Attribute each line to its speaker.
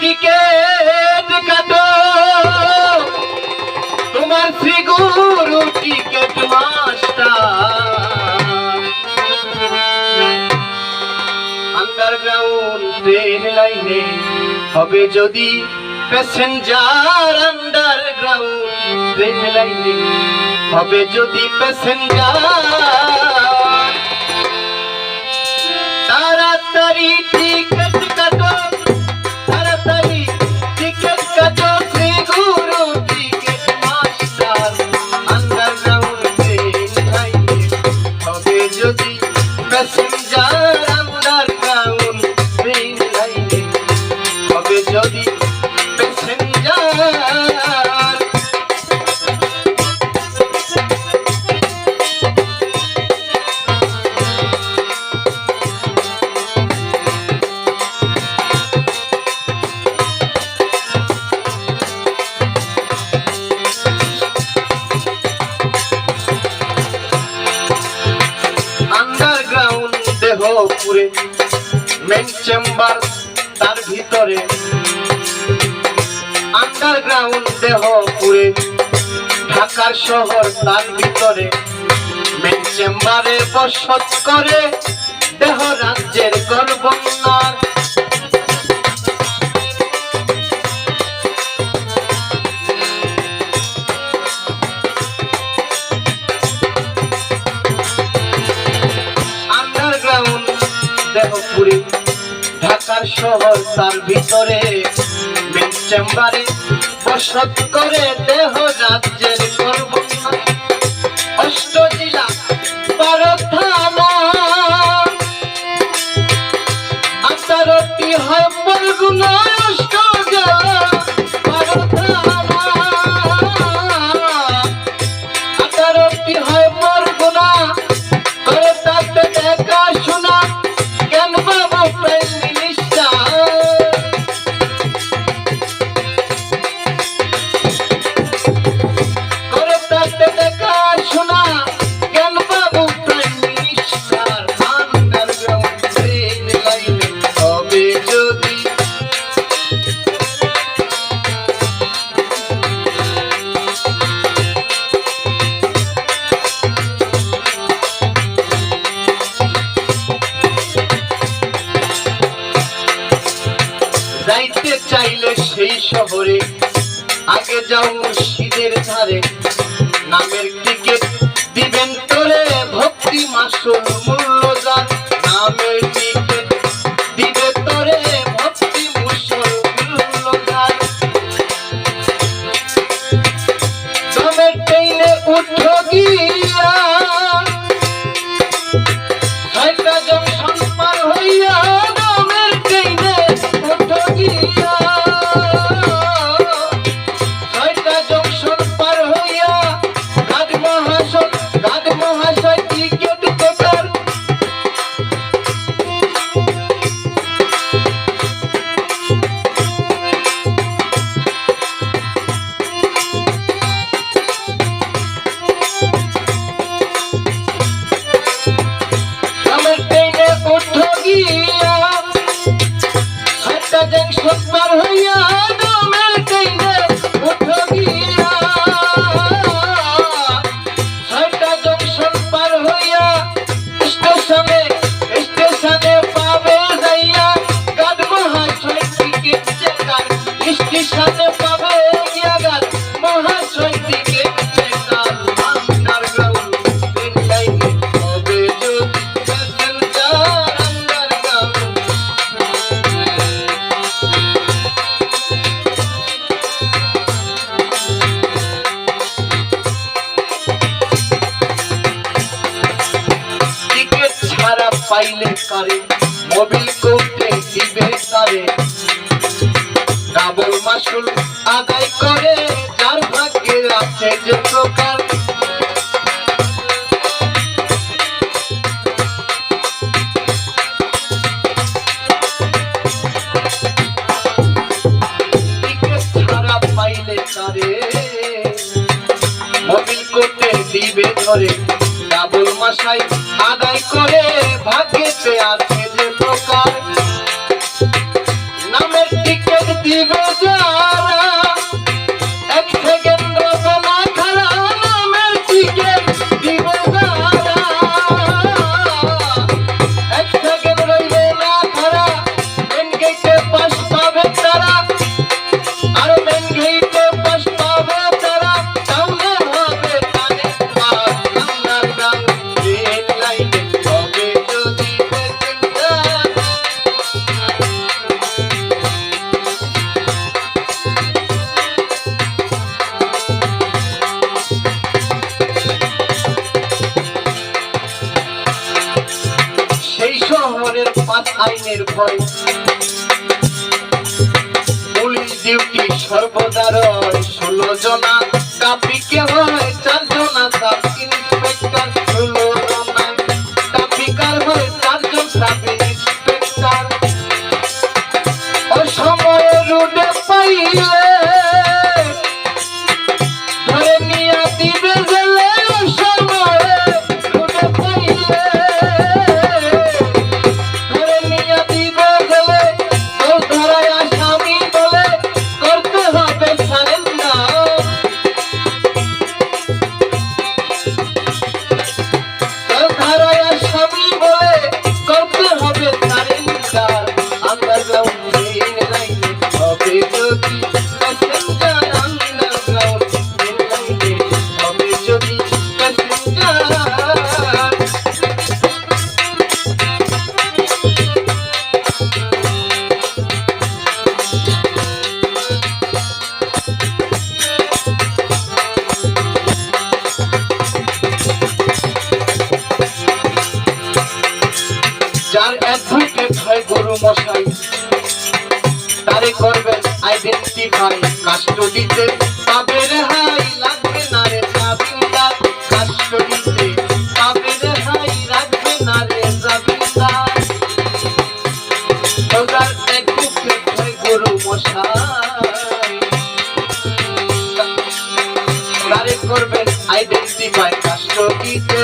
Speaker 1: Ticket কাটো। তোমার Shri Guru ticket master underground train লাইনে হবে যদি প্যাসেঞ্জার আন্ডারগ্রাউন্ড ট্রেন লাইনে হবে যদি প্যাসেঞ্জার তাড়াতাড়ি পুরে মেন চেম্বার তার ভিতরে। আন্ডারগ্রাউন্ড দেহ পুরে, ঢাকার শহর তার ভিতরে। মেন চেম্বারে বসত করে, দেহ রাজ্যের গর্বনার শহর তার ভিতরে মেন চেম্বারে বসত করে দেহ রাজ্যের করব অষ্ট জেলা বারো শহরে। আগে যাও মুর্শিদের ধারে নামের পাইলে কারে? মোবিল কোর্টে দিবে কারে? ডাবল মাসুল আদায় করে, যার ভাগ্যে আছে যে প্রকার। দিবে ধরে, ডাবল মাসাই আদায় করে ভাগ্যেতে আছে আইনের ভয়। পুলিশ ডিউটি সর্বদা ষোলো জনা। কাপি হয় আইডেন্টিফাই কাস্টডিতে পাবে রেহাই লাগবে না রে জামিনদার কাস্টডিতে পাবে রেহাই লাগবে না রে জামিনদার যার অ্যাডভোকেট হয় গরু মশাই। করবেন আইডেন্টিফাই কাস্টডিতে